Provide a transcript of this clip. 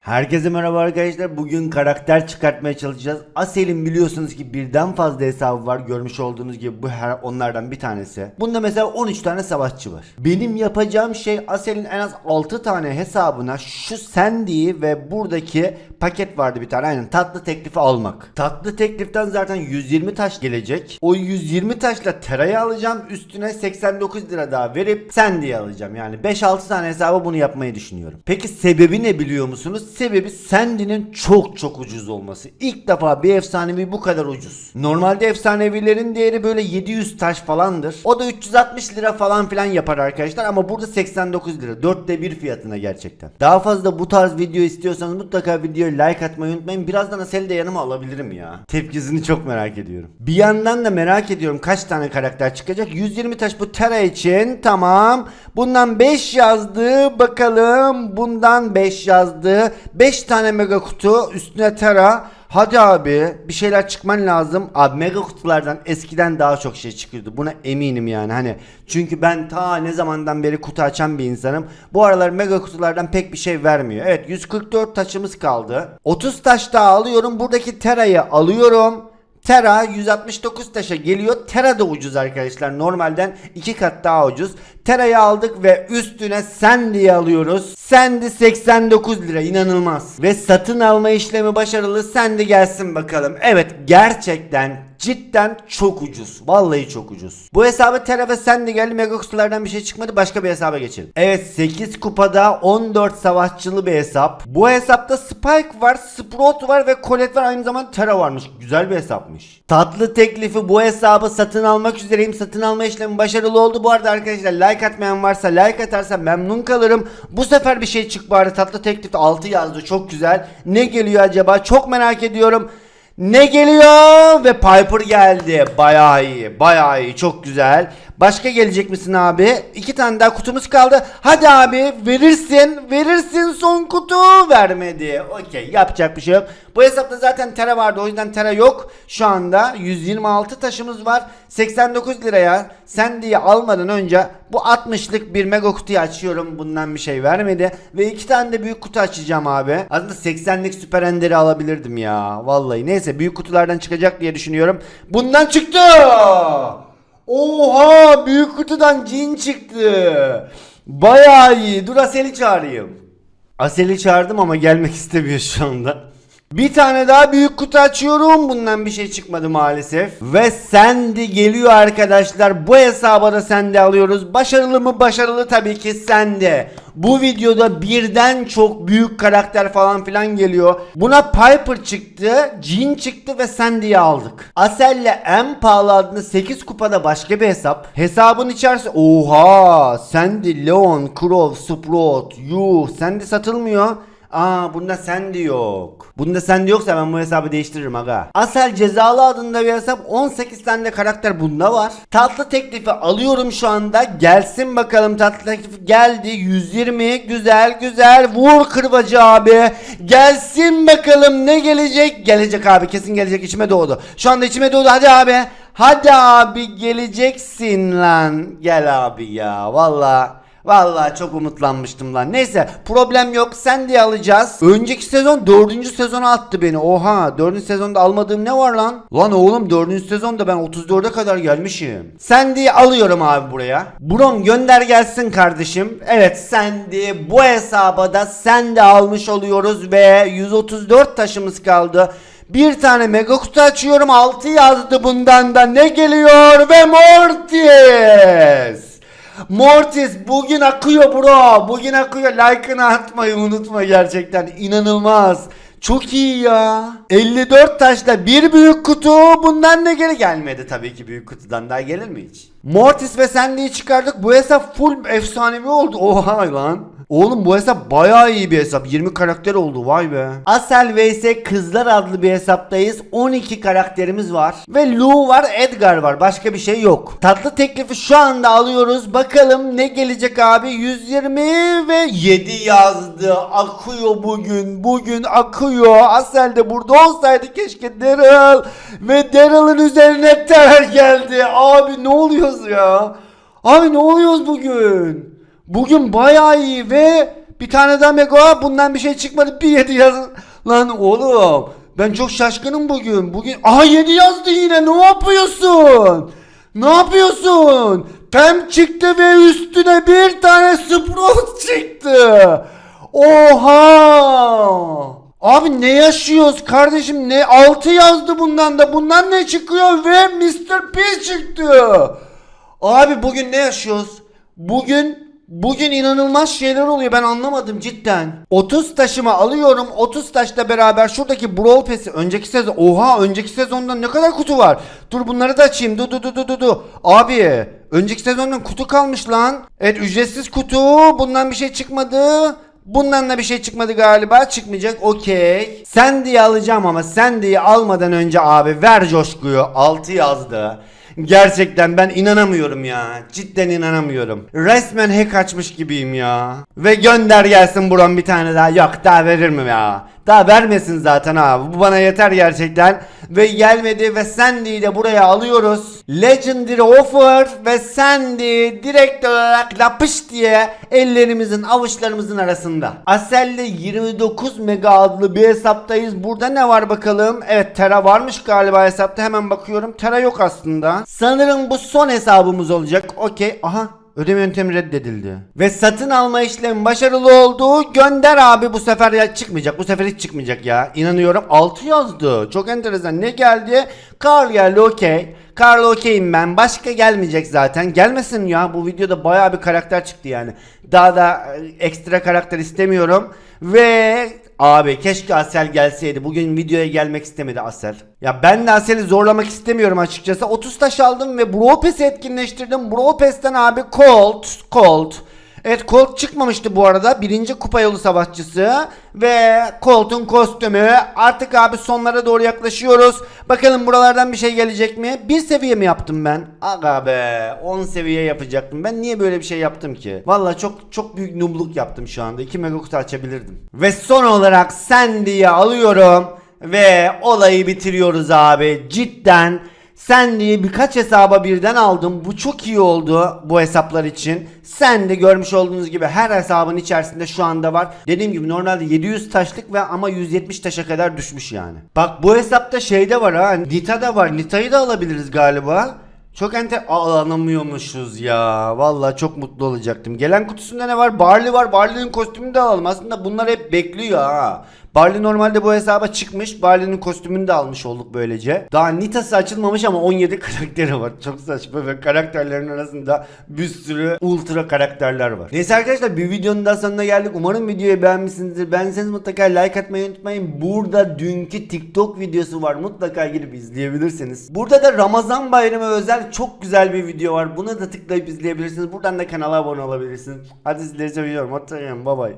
Herkese merhaba arkadaşlar. Bugün karakter çıkartmaya çalışacağız. Asel'in biliyorsunuz ki birden fazla hesabı var. Görmüş olduğunuz gibi bu her onlardan bir tanesi. Bunda mesela 13 tane savaşçı var. Benim yapacağım şey Asel'in en az 6 tane hesabına şu Sandy'yi ve buradaki paket vardı bir tane aynen tatlı teklifi almak. Tatlı tekliften zaten 120 taş gelecek. O 120 taşla Tera'yı alacağım. Üstüne 89 lira daha verip Sandy'yi alacağım. Yani 5-6 tane hesaba bunu yapmayı düşünüyorum. Peki sebebi ne biliyor musunuz? Sebebi Sandy'nin çok çok ucuz olması. İlk defa bir efsanevi bu kadar ucuz. Normalde efsanevilerin değeri böyle 700 taş falandır. O da 360 lira falan filan yapar arkadaşlar ama burada 89 lira. Dörtte bir fiyatına gerçekten. Daha fazla bu tarz video istiyorsanız mutlaka videoya like atmayı unutmayın. Birazdan Asel'i de yanıma alabilirim ya. Tepkisini çok merak ediyorum. Bir yandan da merak ediyorum kaç tane karakter çıkacak. 120 taş bu Terra için tamam. Bundan 5 yazdı. Bakalım bundan 5 yazdı. 5 tane mega kutu üstüne Terra. Hadi abi bir şeyler çıkman lazım. Abi mega kutulardan eskiden daha çok şey çıkıyordu. Buna eminim yani hani. Çünkü ben ta ne zamandan beri kutu açan bir insanım. Bu aralar mega kutulardan pek bir şey vermiyor. Evet 144 taşımız kaldı. 30 taş daha alıyorum. Buradaki Tera'yı alıyorum. Tera 169 taşa geliyor. Tera da ucuz arkadaşlar. Normalden 2 kat daha ucuz. Tera'yı aldık ve üstüne Sandy'yi alıyoruz. Sandy 89 lira inanılmaz. Ve satın alma işlemi başarılı. Sandy gelsin bakalım. Evet gerçekten cidden çok ucuz. Vallahi çok ucuz. Bu hesaba Tera ve Sandy geldi. Mega kutulardan bir şey çıkmadı. Başka bir hesaba geçelim. Evet 8 kupada 14 savaşçılı bir hesap. Bu hesapta Spike var, Sprout var ve Colette var. Aynı zamanda Tera varmış. Güzel bir hesapmış. Tatlı teklifi bu hesabı satın almak üzereyim. Satın alma işlemi başarılı oldu. Bu arada arkadaşlar like atmayan varsa like atarsa memnun kalırım. Bu sefer bir şey çık bari. Tatlı teklif 6 yazdı. Çok güzel. Ne geliyor acaba? Çok merak ediyorum. Ne geliyor? Ve Piper geldi. Bayağı iyi. Bayağı iyi. Çok güzel. Başka gelecek misin abi? İki tane daha kutumuz kaldı. Hadi abi verirsin. Verirsin son kutu. Vermedi. Okey. Yapacak bir şey yok. Bu hesapta zaten Tera vardı. O yüzden Tera yok. Şu anda 126 taşımız var. 89 liraya sen diye almadan önce bu 60'lık bir mega kutuyu açıyorum. Bundan bir şey vermedi. Ve iki tane de büyük kutu açacağım abi. Aslında 80'lik süper enderi alabilirdim ya. Vallahi neyse büyük kutulardan çıkacak diye düşünüyorum. Bundan çıktı. Oha büyük kutudan cin çıktı. Bayağı iyi. Dur Asel'i çağırayım. Asel'i çağırdım ama gelmek istemiyor şu anda. Bir tane daha büyük kutu açıyorum. Bundan bir şey çıkmadı maalesef. Ve Sandy geliyor arkadaşlar. Bu hesaba da Sandy alıyoruz. Başarılı mı? Başarılı tabii ki Sandy. Bu videoda birden çok büyük karakter falan filan geliyor. Buna Piper çıktı, Jean çıktı ve Sandy'yi aldık. Asel'le en pahalı adlı 8 kupada başka bir hesap. Hesabın içerisi oha Sandy, Leon, Crow, Sprout, yuh Sandy satılmıyor. Aa bunda Sandy yok. Bunda Sandy yoksa ben bu hesabı değiştiririm aga. Asel cezalı adında bir hesap 18 tane de karakter bunda var. Tatlı teklifi alıyorum şu anda. Gelsin bakalım tatlı teklif geldi. 120 güzel güzel vur kırbacı abi. Gelsin bakalım ne gelecek? Gelecek abi kesin gelecek içime doğdu. Şu anda içime doğdu hadi abi. Hadi abi geleceksin lan. Gel abi ya valla. Vallahi çok umutlanmıştım lan. Neyse problem yok. Sen diye alacağız. Önceki sezon dördüncü sezona attı beni. Oha dördüncü sezonda almadığım ne var lan? Lan oğlum dördüncü sezonda ben 34'e kadar gelmişim. Sen diye alıyorum abi buraya. Brom gönder gelsin kardeşim. Evet sen diye bu hesaba da sen de almış oluyoruz ve 134 taşımız kaldı. Bir tane mega kutu açıyorum. 6 yazdı bundan da ne geliyor ve Mortis. Mortis bugün akıyor bro. Bugün akıyor. Like'ını atmayı unutma gerçekten. İnanılmaz. Çok iyi ya. 54 taşla bir büyük kutu. Bundan ne geri gelmedi tabii ki büyük kutudan daha gelir mi hiç? Mortis ve Sandy'yi çıkardık. Bu hesap full efsanevi oldu. Oha lan. Oğlum bu hesap bayağı iyi bir hesap. 20 karakter oldu vay be. Asel vs Kızlar adlı bir hesaptayız. 12 karakterimiz var. Ve Lou var Edgar var. Başka bir şey yok. Tatlı teklifi şu anda alıyoruz. Bakalım ne gelecek abi. 120 ve 7 yazdı. Akıyor bugün. Bugün akıyor. Asel de burada olsaydı keşke Daryl. Ve Daryl'ın üzerine terör geldi. Abi ne oluyoruz ya? Abi ne oluyoruz bugün? Bugün bayağı iyi ve Bir tane daha mega bundan bir şey çıkmadı bir 7 yaz. Lan oğlum ben çok şaşkınım bugün. Bugün aha 7 yazdı yine ne yapıyorsun? Ne yapıyorsun? Pem çıktı ve üstüne bir tane Sprout çıktı. Oha! Abi ne yaşıyoruz kardeşim ne 6 yazdı bundan da bundan ne çıkıyor ve Mr. P çıktı. Abi bugün ne yaşıyoruz? Bugün Bugün inanılmaz şeyler oluyor ben anlamadım cidden. 30 taşımı alıyorum 30 taşla beraber şuradaki Brawl Pass'i önceki sezon oha önceki sezondan ne kadar kutu var. Dur bunları da açayım du du du du du du. Abi önceki sezondan kutu kalmış lan. Evet ücretsiz kutu bundan bir şey çıkmadı. Bundan da bir şey çıkmadı galiba. Çıkmayacak. Okey. Sandy'yi alacağım ama Sandy'yi almadan önce abi ver coşkuyu. 6 yazdı. Gerçekten ben inanamıyorum ya. Cidden inanamıyorum. Resmen hack açmış gibiyim ya. Ve gönder gelsin buram bir tane daha. Yok daha verir mi ya? Daha vermesin zaten abi. Bu bana yeter gerçekten. Ve gelmedi ve Sandy'yi de buraya alıyoruz. Legendary offer ve Sandy direkt olarak lapış diye ellerimizin avuçlarımızın arasında. Asel'le 29 mega adlı bir hesaptayız. Burada ne var bakalım? Evet Tera varmış galiba hesapta. Hemen bakıyorum. Tera yok aslında. Sanırım bu son hesabımız olacak. Okey. Aha Ödeme yöntemi reddedildi. Ve satın alma işlemi başarılı oldu. Gönder abi bu sefer ya çıkmayacak. Bu sefer hiç çıkmayacak ya. İnanıyorum 6 yazdı. Çok enteresan. Ne geldi? Karl geldi okey. Karl okeyim ben. Başka gelmeyecek zaten. Gelmesin ya. Bu videoda baya bir karakter çıktı yani. Daha da e, ekstra karakter istemiyorum. Ve Abi keşke Asel gelseydi. Bugün videoya gelmek istemedi Asel. Ya ben de Asel'i zorlamak istemiyorum açıkçası. 30 taş aldım ve Brawl Pass'i etkinleştirdim. Brawl Pass'ten abi Colt, Colt. Evet Colt çıkmamıştı bu arada. Birinci kupa yolu savaşçısı. Ve Colt'un kostümü. Artık abi sonlara doğru yaklaşıyoruz. Bakalım buralardan bir şey gelecek mi? Bir seviye mi yaptım ben? Aga be 10 seviye yapacaktım. Ben niye böyle bir şey yaptım ki? Valla çok çok büyük nubluk yaptım şu anda. 2 mega açabilirdim. Ve son olarak Sandy'yi alıyorum. Ve olayı bitiriyoruz abi. Cidden sen diye birkaç hesaba birden aldım. Bu çok iyi oldu bu hesaplar için. Sen de görmüş olduğunuz gibi her hesabın içerisinde şu anda var. Dediğim gibi normalde 700 taşlık ve ama 170 taşa kadar düşmüş yani. Bak bu hesapta şeyde var ha. Nita da var. Nita'yı da alabiliriz galiba. Çok ente alamıyormuşuz ya. Vallahi çok mutlu olacaktım. Gelen kutusunda ne var? Barley var. Barley'nin kostümünü de alalım. Aslında bunlar hep bekliyor ha. Barley normalde bu hesaba çıkmış. Barley'nin kostümünü de almış olduk böylece. Daha Nita'sı açılmamış ama 17 karakteri var. Çok saçma ve karakterlerin arasında bir sürü ultra karakterler var. Neyse arkadaşlar bir videonun daha sonuna geldik. Umarım videoyu beğenmişsinizdir. Beğendiyseniz mutlaka like atmayı unutmayın. Burada dünkü TikTok videosu var. Mutlaka girip izleyebilirsiniz. Burada da Ramazan bayramı özel çok güzel bir video var. Buna da tıklayıp izleyebilirsiniz. Buradan da kanala abone olabilirsiniz. Hadi sizleri seviyorum. Hoşçakalın. Bye bye.